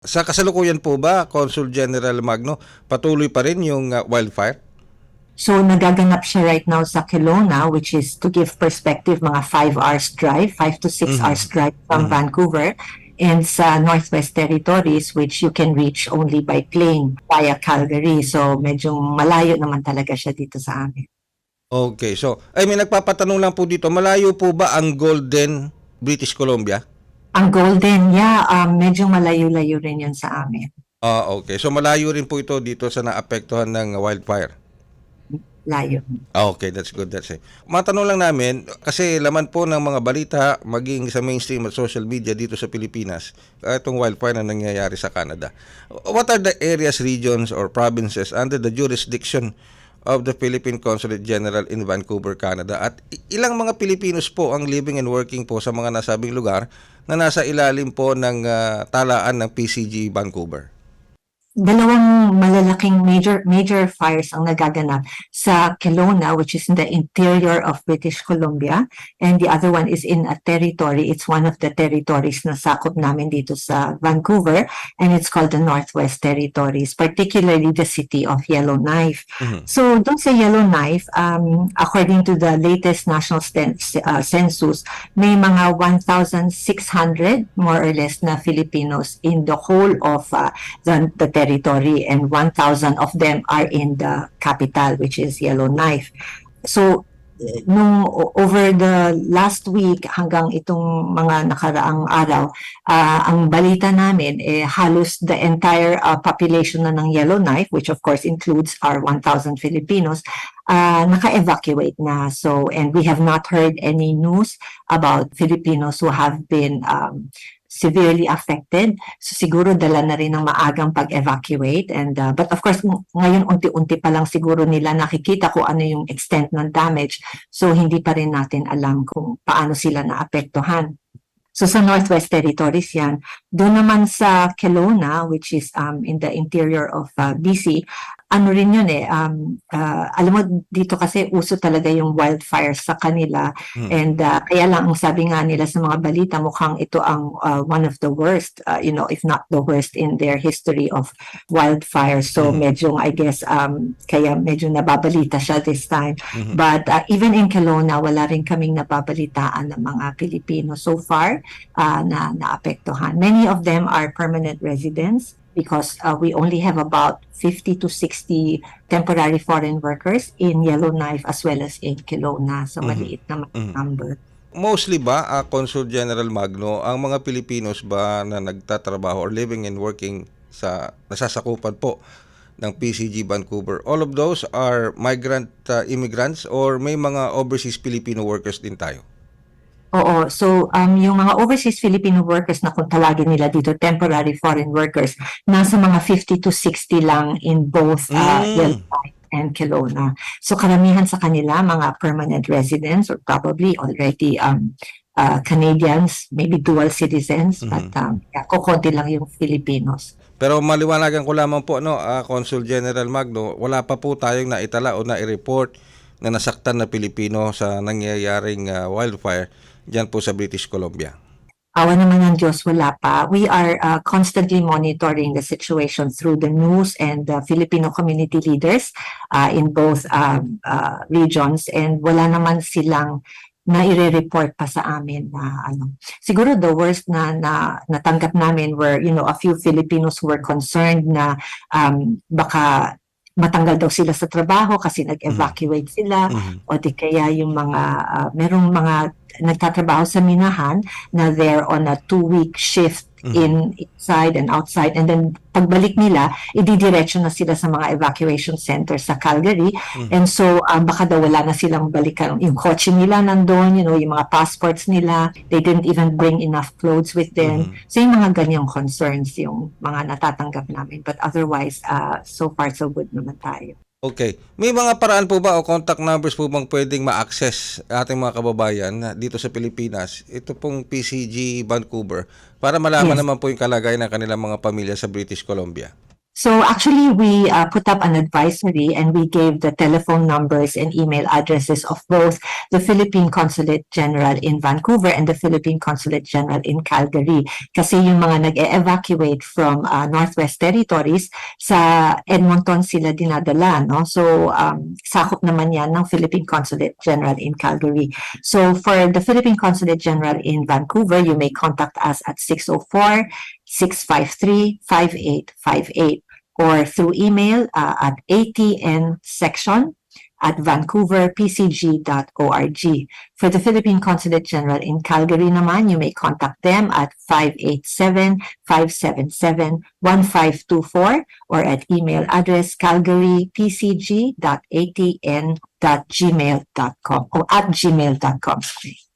Sa kasalukuyan po ba, Consul General Magno, patuloy pa rin yung uh, wildfire? So nagaganap siya right now sa Kelowna which is to give perspective mga 5 hours drive, 5 to 6 Mhm. hours drive from Mhm. Vancouver and sa Northwest Territories which you can reach only by plane via Calgary. So medyo malayo naman talaga siya dito sa amin. Okay, so, ay may nagpapatanong lang po dito, malayo po ba ang Golden British Columbia? Ang Golden, yeah, um, medyo malayo-layo rin yun sa amin. Ah, okay. So malayo rin po ito dito sa naapektuhan ng wildfire. Layo. Ah, okay, that's good. That's it. Matanong lang namin, kasi laman po ng mga balita, maging sa mainstream at social media dito sa Pilipinas, ah, itong wildfire na nangyayari sa Canada. What are the areas, regions, or provinces under the jurisdiction of the Philippine Consulate General in Vancouver, Canada? At i- ilang mga Pilipinos po ang living and working po sa mga nasabing lugar na nasa ilalim po ng ah, talaan ng PCG Vancouver? Dalawang malalaking major major fires ang nagaganap sa Kelowna which is in the interior of British Columbia and the other one is in a territory it's one of the territories na sakop namin dito sa Vancouver and it's called the Northwest Territories particularly the city of Yellowknife Mhm. so doon sa Yellowknife um according to the latest national uh, census may mga 1,600 more or less na Filipinos in the whole of uh, the, the territory and 1,000 of them are in the capital which is Yellowknife. So nung over the last week hanggang itong mga nakaraang araw, ah, ang balita namin eh halos the entire ah, population na ng Yellowknife which of course includes our 1,000 Filipinos ah, naka-evacuate na. So and we have not heard any news about Filipinos who have been um, severely affected. So siguro dala na rin ng maagang pag-evacuate and uh, but of course ng- ngayon unti-unti pa lang siguro nila nakikita kung ano yung extent ng damage. So hindi pa rin natin alam kung paano sila naapektuhan. So sa Northwest Territories yan. Doon naman sa Kelowna which is um, in the interior of uh, BC, ano rin yun eh, um, uh, alam mo dito kasi uso talaga yung wildfires sa kanila Hmm. and uh, kaya lang ang sabi nga nila sa mga balita mukhang ito ang uh, one of the worst, uh, you know, if not the worst in their history of wildfires. So Mhm. medyo I guess um, kaya medyo nababalita siya this time. Mhm. But uh, even in Kelowna, wala rin kaming napabalitaan ng mga Pilipino so far uh, na naapektuhan. Many of them are permanent residents because uh, we only have about 50 to 60 temporary foreign workers in Yellowknife as well as in Kelowna. So Mhm. maliit na Mhm. number. Mostly ba, ah, Consul General Magno, ang mga Pilipinos ba na nagtatrabaho or living and working sa nasasakupan po ng PCG Vancouver, all of those are migrant ah, immigrants or may mga overseas Filipino workers din tayo? Oo, so um, yung mga overseas Filipino workers na kung tawagin nila dito, temporary foreign workers, nasa mga 50 to 60 lang in both uh, Mm. Yellowknife and Kelowna. So karamihan sa kanila, mga permanent residents or probably already um, uh, Canadians, maybe dual citizens, but um, yeah, kukunti lang yung Filipinos. Pero maliwanagan ko lamang po, no, ah, Consul General Magno, wala pa po tayong naitala o na-report na nasaktan na Pilipino sa nangyayaring ah, wildfire dyan po sa British Columbia. Awa naman ng Diyos, wala pa. We are uh, constantly monitoring the situation through the news and the Filipino community leaders uh, in both um, uh, regions and wala naman silang na report pa sa amin na ano. Siguro the worst na, na natanggap namin were, you know, a few Filipinos who were concerned na um, baka matanggal daw sila sa trabaho kasi nag-evacuate sila Mhm. o di kaya yung mga ah, merong mga nagtatrabaho sa minahan na they're on a two-week shift Mhm. in inside and outside and then pagbalik nila ididiretso na sila sa mga evacuation center sa Calgary Mhm. and so ah, baka daw wala na silang balikan yung kotse nila nandoon you know yung mga passports nila they didn't even bring enough clothes with them Mhm. so yung mga ganyang concerns yung mga natatanggap namin but otherwise ah, so far so good naman tayo Okay. May mga paraan po ba o contact numbers po bang pwedeng ma-access ating mga kababayan dito sa Pilipinas? Ito pong PCG Vancouver para malaman Yes. naman po yung kalagayan ng kanilang mga pamilya sa British Columbia. So actually, we uh, put up an advisory and we gave the telephone numbers and email addresses of both the Philippine Consulate General in Vancouver and the Philippine Consulate General in Calgary. Kasi yung mga nag-evacuate from uh, Northwest Territories, sa Edmonton sila dinadala, no? So, um, sakop naman yan ng Philippine Consulate General in Calgary. So, for the Philippine Consulate General in Vancouver, you may contact us at 604-653-5858 or through email uh, at atnsection at vancouverpcg.org. For the Philippine Consulate General in Calgary naman, you may contact them at 587-577-1524 or at email address calgarypcg.atn.gmail.com or at gmail.com.